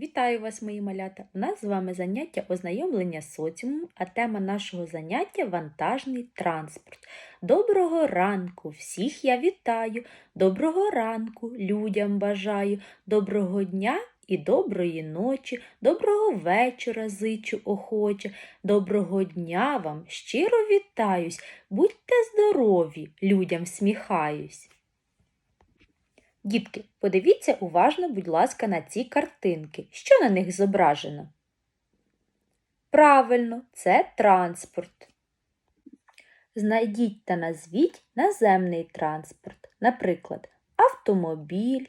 Вітаю вас, мої малята! У нас з вами заняття ознайомлення з соціумом, а тема нашого заняття вантажний транспорт. Доброго ранку! Всіх я вітаю! Доброго ранку людям бажаю, доброго дня і доброї ночі, доброго вечора зичу охоче, доброго дня вам щиро вітаюсь, будьте здорові, людям сміхаюсь. Дітки, подивіться уважно, будь ласка, на ці картинки. Що на них зображено? Правильно, це транспорт. Знайдіть та назвіть наземний транспорт, наприклад, автомобіль,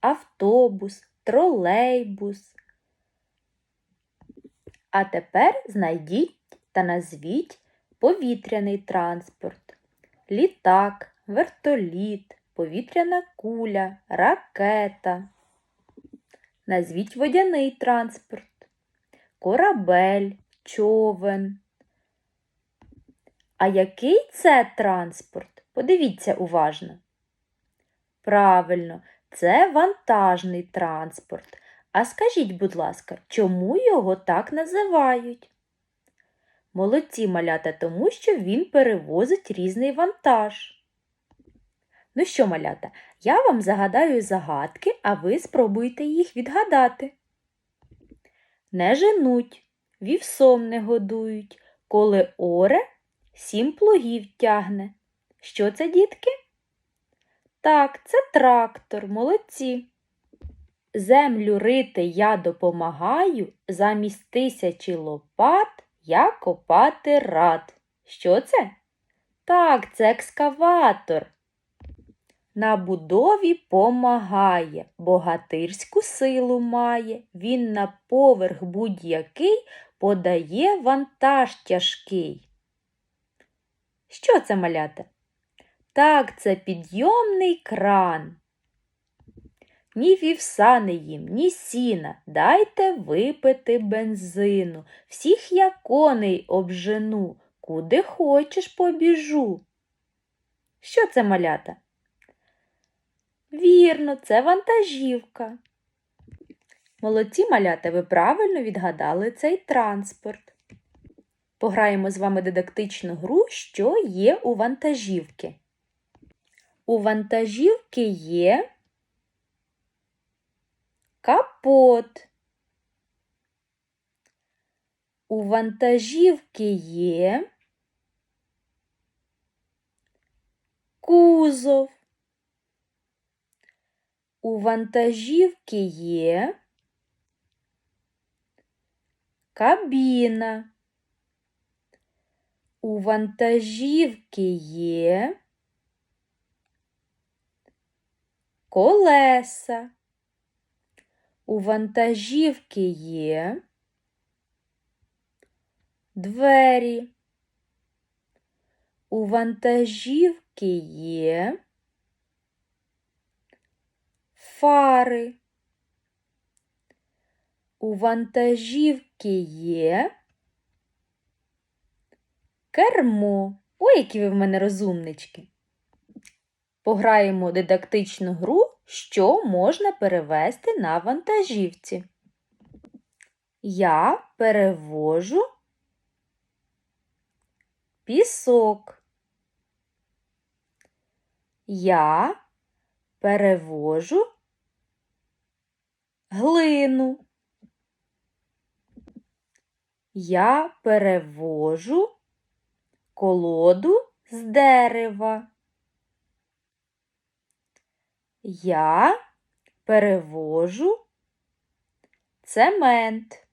автобус, тролейбус. А тепер знайдіть та назвіть повітряний транспорт, літак, вертоліт повітряна куля, ракета. Назвіть водяний транспорт, корабель, човен. А який це транспорт? Подивіться уважно. Правильно, це вантажний транспорт. А скажіть, будь ласка, чому його так називають? Молодці малята, тому що він перевозить різний вантаж. Ну що, малята, я вам загадаю загадки, а ви спробуйте їх відгадати. Не женуть, вівсом не годують, коли оре сім плугів тягне. Що це, дітки? Так, це трактор, молодці. Землю рити я допомагаю, замість тисячі лопат я копати рад. Що це? Так, це екскаватор. На будові помагає, богатирську силу має, він на поверх будь-який подає вантаж тяжкий. Що це малята? Так, це підйомний кран. Ні вівса не їм, ні сіна, дайте випити бензину. Всіх я коней обжену, куди хочеш побіжу. Що це малята? Вірно, це вантажівка. Молодці малята, ви правильно відгадали цей транспорт. Пограємо з вами дидактичну гру, що є у вантажівки. У вантажівки є капот. У вантажівки є кузов. У вантажівки є кабіна. У вантажівки є колеса. У вантажівки є двері. У вантажівки є фари. У вантажівки є кермо. Ой, які ви в мене розумнички. Пограємо дидактичну гру, що можна перевести на вантажівці. Я перевожу пісок. Я перевожу глину. Я перевожу колоду з дерева. Я перевожу цемент.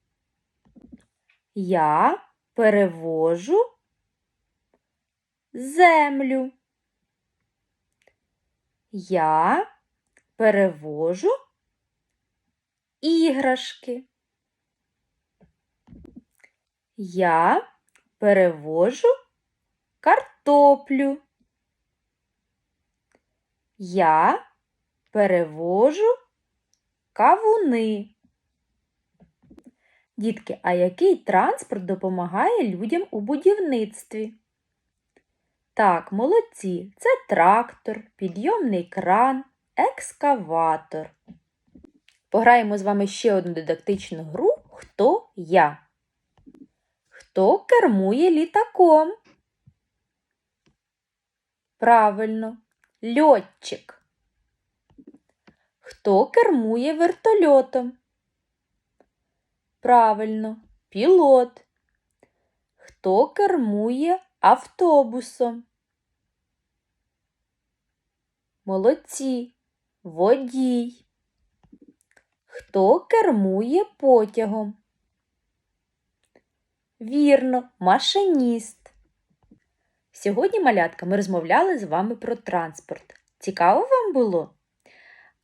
Я перевожу землю. Я перевожу іграшки. Я перевожу картоплю. Я перевожу кавуни. Дітки, а який транспорт допомагає людям у будівництві? Так, молодці, це трактор, підйомний кран, екскаватор. Пограємо з вами ще одну дидактичну гру Хто я? Хто кермує літаком? Правильно, льотчик. Хто кермує вертольотом? Правильно, пілот. Хто кермує автобусом? Молодці, водій. Хто кермує потягом? Вірно, машиніст. Сьогодні, малятка, ми розмовляли з вами про транспорт. Цікаво вам було?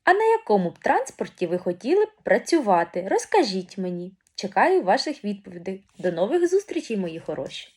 А на якому б транспорті ви хотіли б працювати? Розкажіть мені. Чекаю ваших відповідей. До нових зустрічей, мої хороші!